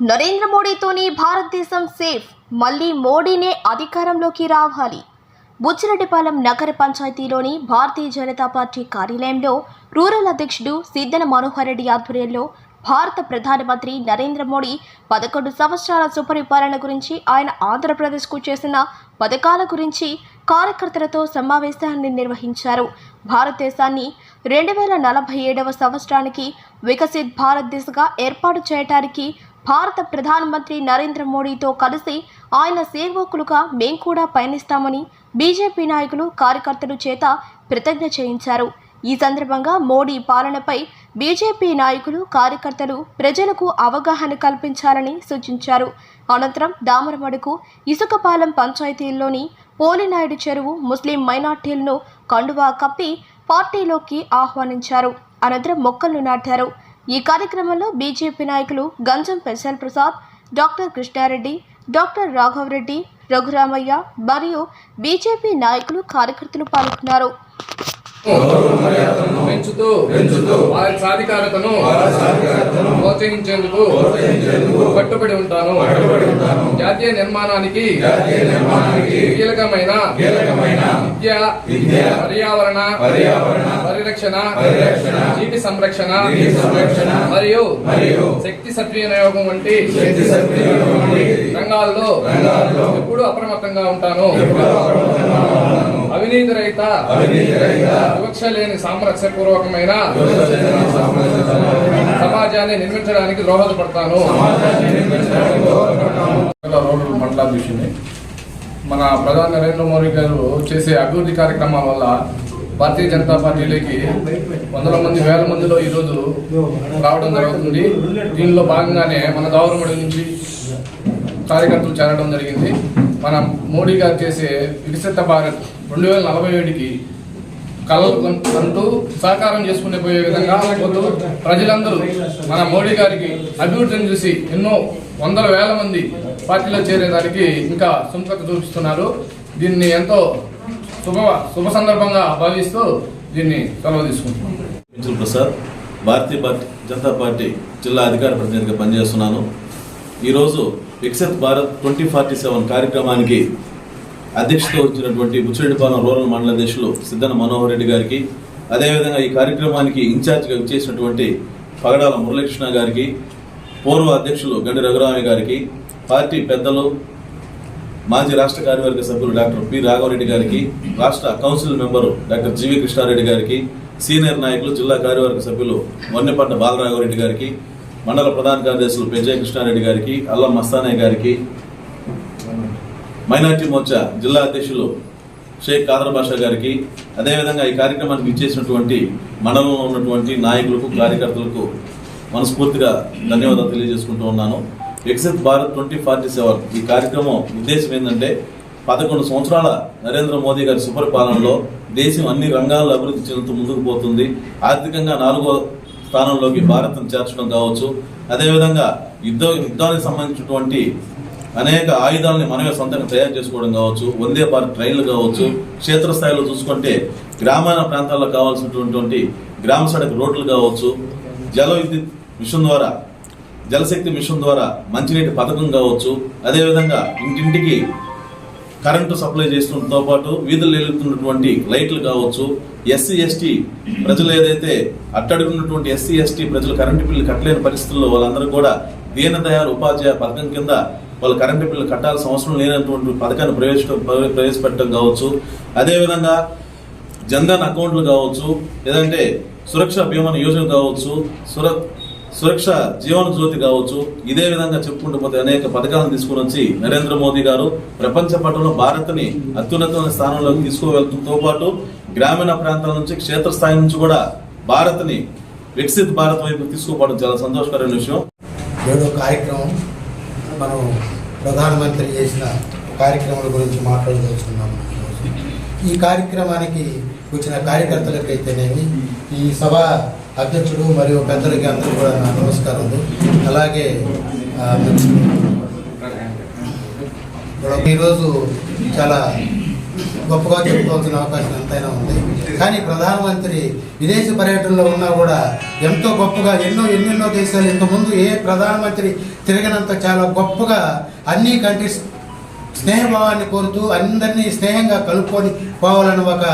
నరేంద్ర మోడీతోనే భారతదేశం సేఫ్ మళ్ళీ మోడీనే అధికారంలోకి రావాలి. బుచ్చిరెడ్డిపాలెం నగర పంచాయతీలోని భారతీయ జనతా పార్టీ కార్యాలయంలో రూరల్ అధ్యక్షుడు సిద్దన మనోహర్ రెడ్డి ఆధ్వర్యంలో భారత ప్రధానమంత్రి నరేంద్ర మోడీ పదకొండు సంవత్సరాల సుపరిపాలన గురించి ఆయన ఆంధ్రప్రదేశ్కు చేసిన పథకాల గురించి కార్యకర్తలతో సమావేశాన్ని నిర్వహించారు. భారతదేశాన్ని రెండు వేల నలభై ఏడవ సంవత్సరానికి వికసిత్ భారత్ దిశగా ఏర్పాటు చేయడానికి భారత ప్రధానమంత్రి నరేంద్ర మోడీతో కలిసి ఆయన సేవకులుగా మేం కూడా పయనిస్తామని బీజేపీ నాయకులు కార్యకర్తలు చేత ప్రతిజ్ఞ చేయించారు. ఈ సందర్భంగా మోడీ పాలనపై బీజేపీ నాయకులు కార్యకర్తలు ప్రజలకు అవగాహన కల్పించాలని సూచించారు. అనంతరం దామరమడుకు ఇసుకపాలెం పంచాయతీల్లోని పోలినాయుడు చెరువు ముస్లిం మైనార్టీలను కండువా కప్పి పార్టీలోకి ఆహ్వానించారు. అనంతరం మొక్కలు నాటారు. ఈ కార్యక్రమంలో బీజేపీ నాయకులు గంజం పెసల్ ప్రసాద్ డాక్టర్ కృష్ణారెడ్డి డాక్టర్ రాఘవరెడ్డి రఘురామయ్య మరియు బీజేపీ నాయకులు కార్యకర్తలు పాల్గొన్నారు. పెంచుతూ వారి సాధికారతను ప్రోత్సహించేందుకు కట్టుబడి ఉంటాను. జాతీయ నిర్మాణానికి కీలకమైన విద్య పర్యావరణ పరిరక్షణ నీటి సంరక్షణ మరియు శక్తి సద్వినియోగం వంటి రంగాల్లో ఎప్పుడూ అప్రమత్తంగా ఉంటాను. అవినీతి రహిత వివక్ష లేని సామరస్యపూర్వకమైన సమాజాన్ని నిర్మించడానికి దోహదపడతాను. రూరల్ మండలాధ్యక్షుని మన ప్రధాని నరేంద్ర మోడీ గారు చేసే అభివృద్ధి కార్యక్రమాల వల్ల భారతీయ జనతా పార్టీలోకి వందల మంది వేల మందిలో ఈరోజు రావడం జరుగుతుంది. దీనిలో భాగంగానే మన దావరముడి నుంచి కార్యకర్తలు చేరడం జరిగింది. మన మోడీ గారు చేసే వికసిత భారత్ రెండు వేల నలభై ఏడుకి కళలు అంటూ సహకారం చేసుకునే పోయే విధంగా ప్రజలందరూ మన మోడీ గారికి అభివృద్ధిని చూసి ఎన్నో వందల వేల మంది పార్టీలో చేరేదానికి ఇంకా సుంతక చూపిస్తున్నారు. దీన్ని ఎంతో శుభ శుభ సందర్భంగా భావిస్తూ దీన్ని సెలవు తీసుకుంటున్నాను ప్రసాద్ భారతీయ పార్టీ జనతా పార్టీ జిల్లా అధికార ప్రతినిధిగా పనిచేస్తున్నాను. ఈరోజు Viksit Bharat twenty forty seven కార్యక్రమానికి అధ్యక్షత వచ్చినటువంటి ముచ్చిరెడ్డిపాలెం రూరల్ మండల అధ్యక్షులు సిద్ధన మనోహర్ రెడ్డి గారికి అదేవిధంగా ఈ కార్యక్రమానికి ఇన్ఛార్జ్గా చేసినటువంటి పగడాల మురళీకృష్ణ గారికి పూర్వ అధ్యక్షులు గండి రఘురామయ్య గారికి పార్టీ పెద్దలు మాజీ రాష్ట్ర కార్యవర్గ సభ్యులు డాక్టర్ పి రాఘవరెడ్డి గారికి రాష్ట్ర council member doctor G V Krishna Reddy గారికి సీనియర్ నాయకులు జిల్లా కార్యవర్గ సభ్యులు వన్నెపట్ల బాలరాఘవరెడ్డి గారికి మండల ప్రధాన కార్యదర్శులు పెంజయ కృష్ణారెడ్డి గారికి అల్లం మస్తానయ్య గారికి మైనార్టీ మోర్చా జిల్లా అధ్యక్షులు షేక్ కాదర్ బాషా గారికి అదేవిధంగా ఈ కార్యక్రమానికి ఇచ్చేసినటువంటి మండలంలో ఉన్నటువంటి నాయకులకు కార్యకర్తలకు మనస్ఫూర్తిగా ధన్యవాదాలు తెలియజేసుకుంటూ ఉన్నాను. Viksit Bharat twenty forty seven ఈ కార్యక్రమం ఉద్దేశం ఏంటంటే పదకొండు సంవత్సరాల నరేంద్ర మోదీ గారి సుపరిపాలనలో దేశం అన్ని రంగాల్లో అభివృద్ధి చెందుతూ ముందుకు పోతుంది. ఆర్థికంగా నాలుగో స్థానంలోకి భారత్ను చేర్చడం కావచ్చు. అదేవిధంగా యుద్ధ యుద్ధానికి సంబంధించినటువంటి అనేక ఆయుధాలని మనమే సొంతంగా తయారు చేసుకోవడం కావచ్చు వందే భారత్ ట్రైన్లు కావచ్చు క్షేత్రస్థాయిలో చూసుకుంటే గ్రామీణ ప్రాంతాల్లో కావాల్సినటువంటి గ్రామ సడక్ రోడ్లు కావచ్చు జల విద్యుత్ మిషన్ ద్వారా జలశక్తి మిషన్ ద్వారా మంచినీటి పథకం కావచ్చు అదేవిధంగా ఇంటింటికి కరెంటు సప్లై చేస్తుండటంతో పాటు వీధులు వెలుగుతున్నటువంటి లైట్లు కావచ్చు ఎస్సీ ఎస్టీ ప్రజలు ఏదైతే అట్టడుగున్నటువంటి ఎస్సీ ఎస్టీ ప్రజలు కరెంటు బిల్లు కట్టలేని పరిస్థితుల్లో వాళ్ళందరూ కూడా దీనదయాళ్ ఉపాధ్యాయ పథకం కింద వాళ్ళు కరెంటు బిల్లు కట్టాల్సిన అవసరం లేనటువంటి పథకాన్ని ప్రవేశ ప్రవేశపెట్టడం కావచ్చు. అదేవిధంగా జన్ధన్ అకౌంట్లు కావచ్చు లేదంటే సురక్ష బీమా యోజన కావచ్చు సుర సురక్ష జీవన జ్యోతి కావచ్చు. ఇదే విధంగా చెప్పుకుంటూ పోతే అనేక పథకాలను తీసుకుని వచ్చి నరేంద్ర మోదీ గారు ప్రపంచ పటంలో భారత్ని అత్యున్నతమైన స్థానంలోకి తీసుకువెళ్తుంతో పాటు గ్రామీణ ప్రాంతాల నుంచి క్షేత్రస్థాయి నుంచి కూడా భారత్ని వికసిత్ భారత్ వైపు తీసుకుపోవడం చాలా సంతోషకరమైన విషయం. ఏదో కార్యక్రమం మనం ప్రధానమంత్రి చేసిన కార్యక్రమాల గురించి మాట్లాడదలుచుకున్నాము ఈ కార్యక్రమానికి వచ్చిన కార్యకర్తలకైతేనేమి ఈ సభ అధ్యక్షుడు మరియు పెద్దలకి అందరూ కూడా నా నమస్కారం. అలాగే ఈరోజు చాలా గొప్పగా చెప్పుకోవాల్సిన అవకాశం ఎంతైనా ఉంది. కానీ ప్రధానమంత్రి విదేశీ పర్యటనలో ఉన్నా కూడా ఎంతో గొప్పగా ఎన్నో ఎన్నెన్నో దేశాలు ఇంతకుముందు ఏ ప్రధానమంత్రి తిరగనంత చాలా గొప్పగా అన్ని కంట్రీస్ స్నేహభావాన్ని కోరుతూ అందరినీ స్నేహంగా కలుపుకొని పోవాలని ఒక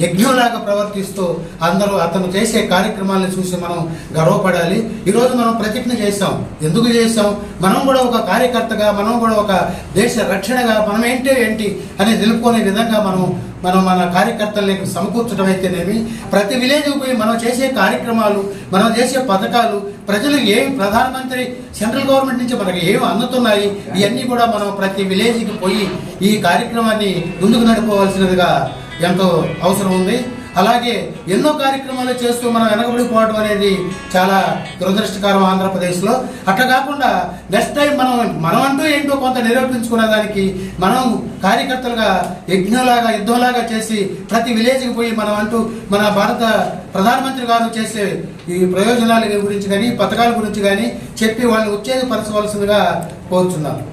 యజ్ఞంలాగా ప్రవర్తిస్తూ అందరూ అతను చేసే కార్యక్రమాలను చూసి మనం గర్వపడాలి. ఈరోజు మనం ప్రతిజ్ఞ చేస్తాం ఎందుకు చేస్తాం మనం కూడా ఒక కార్యకర్తగా మనం కూడా ఒక దేశ రక్షణగా మనం ఏంటి ఏంటి అని తెలుపుకునే విధంగా మనం మనం మన కార్యకర్తల్ని సమకూర్చడం అయితేనేమి ప్రతి విలేజ్కి పోయి మనం చేసే కార్యక్రమాలు మనం చేసే పథకాలు ప్రజలు ఏం ప్రధానమంత్రి సెంట్రల్ గవర్నమెంట్ నుంచి మనకి ఏం అందుతున్నాయి ఇవన్నీ కూడా మనం ప్రతి విలేజ్కి పోయి ఈ కార్యక్రమాన్ని ముందుకు నడుపుకోవాల్సినదిగా ఎంతో అవసరం ఉంది. అలాగే ఎన్నో కార్యక్రమాలు చేస్తూ మనం వెనకబడిపోవడం అనేది చాలా దురదృష్టకరం ఆంధ్రప్రదేశ్లో. అట్లా కాకుండా నెక్స్ట్ టైం మనం మనం అంటూ ఏంటో కొంత నిరూపించుకునే దానికి మనం కార్యకర్తలుగా యజ్ఞంలాగా యుద్ధంలాగా చేసి ప్రతి విలేజ్కి పోయి మనం అంటూ మన భారత ప్రధానమంత్రి గారు చేసే ఈ ప్రయోజనాల గురించి కానీ పథకాల గురించి కానీ చెప్పి వాళ్ళని ఉత్తేజపరచవలసిందిగా కోరుచున్నాను.